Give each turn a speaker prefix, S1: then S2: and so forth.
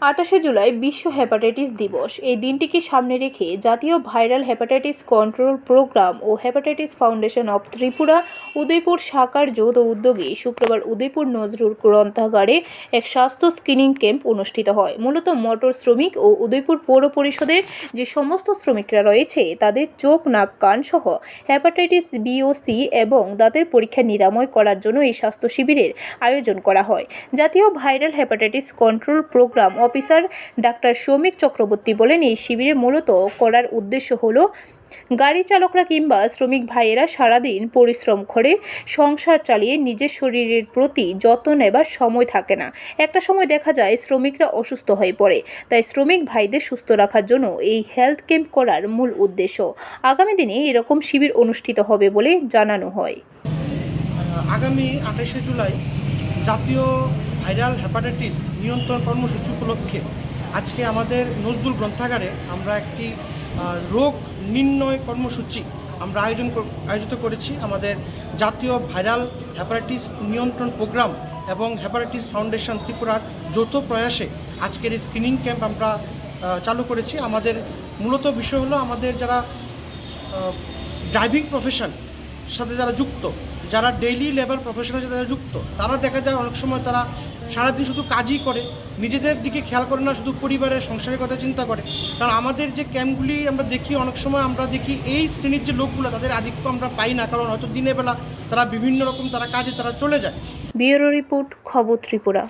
S1: আঠাশে জুলাই বিশ্ব হেপাটাইটিস দিবস। এই দিনটিকে সামনে রেখে জাতীয় viral hepatitis control programme O hepatitis foundation of Tripura, Udaipur শাখার যৌথ উদ্যোগে শুক্রবার উদয়পুর নজরুল গ্রন্থাগারে এক স্বাস্থ্য স্ক্রিনিং ক্যাম্প অনুষ্ঠিত হয়। মূলত মোটর শ্রমিক ও উদয়পুর পৌর পরিষদের যে সমস্ত শ্রমিকরা রয়েছে, তাদের চোখ, নাক, কান সহ হেপাটাইটিস বি ও সি এবং দাঁতের পরীক্ষা নিরাময় করার জন্য এই স্বাস্থ্য শিবিরের আয়োজন করা হয়। জাতীয় viral hepatitis control programme officer doctor Soumik Chakraborty বলেন, এই শিবিরে মূলত করার উদ্দেশ্য হলো গাড়ি চালকরা কিংবা শ্রমিক ভাইয়েরা সারাদিন পরিশ্রম করে সংসার চালিয়ে নিজের শরীরের প্রতি যত্ন নেবার সময় থাকে না। একটা সময় দেখা যায় শ্রমিকরা অসুস্থ হয়ে পড়ে, তাই শ্রমিক ভাইদের সুস্থ রাখার জন্য এই হেলথ ক্যাম্প করার মূল উদ্দেশ্য। আগামী দিনে এরকম শিবির অনুষ্ঠিত হবে বলে জানানো হয়।
S2: আগামী আঠাশে জুলাই জাতীয় ভাইরাল হেপাটাইটিস নিয়ন্ত্রণ কর্মসূচি উপলক্ষে আজকে আমাদের নজরুল গ্রন্থাগারে আমরা একটি রোগ নির্ণয় কর্মসূচি আমরা আয়োজন আয়োজিত করেছি। আমাদের জাতীয় ভাইরাল হেপাটাইটিস নিয়ন্ত্রণ প্রোগ্রাম এবং হেপাটাইটিস ফাউন্ডেশন ত্রিপুরার যৌথ প্রয়াসে আজকের এই স্ক্রিনিং ক্যাম্প আমরা চালু করেছি। আমাদের মূলত বিষয় হলো আমাদের যারা ড্রাইভিং প্রফেশন সাথে যারা যুক্ত, যারা ডেইলি লেবার প্রফেশনের সাথে যারা যুক্ত, তারা দেখা যায় অনেক সময় তারা সারাদিন শুধু কাজই করে, নিজেদের দিকে খেয়াল করে না, শুধু পরিবারের, সংসারের কথা চিন্তা করে। কারণ আমাদের যে ক্যাম্পগুলি আমরা দেখি, অনেক সময় আমরা দেখি এই শ্রেণির যে লোকগুলো, তাদের আধিক্য আমরা পাই না। কারণ হয়তো দিনের বেলা তারা বিভিন্ন রকম তারা কাজে তারা চলে যায়।
S1: ব্যুরো রিপোর্ট, খবর ত্রিপুরা।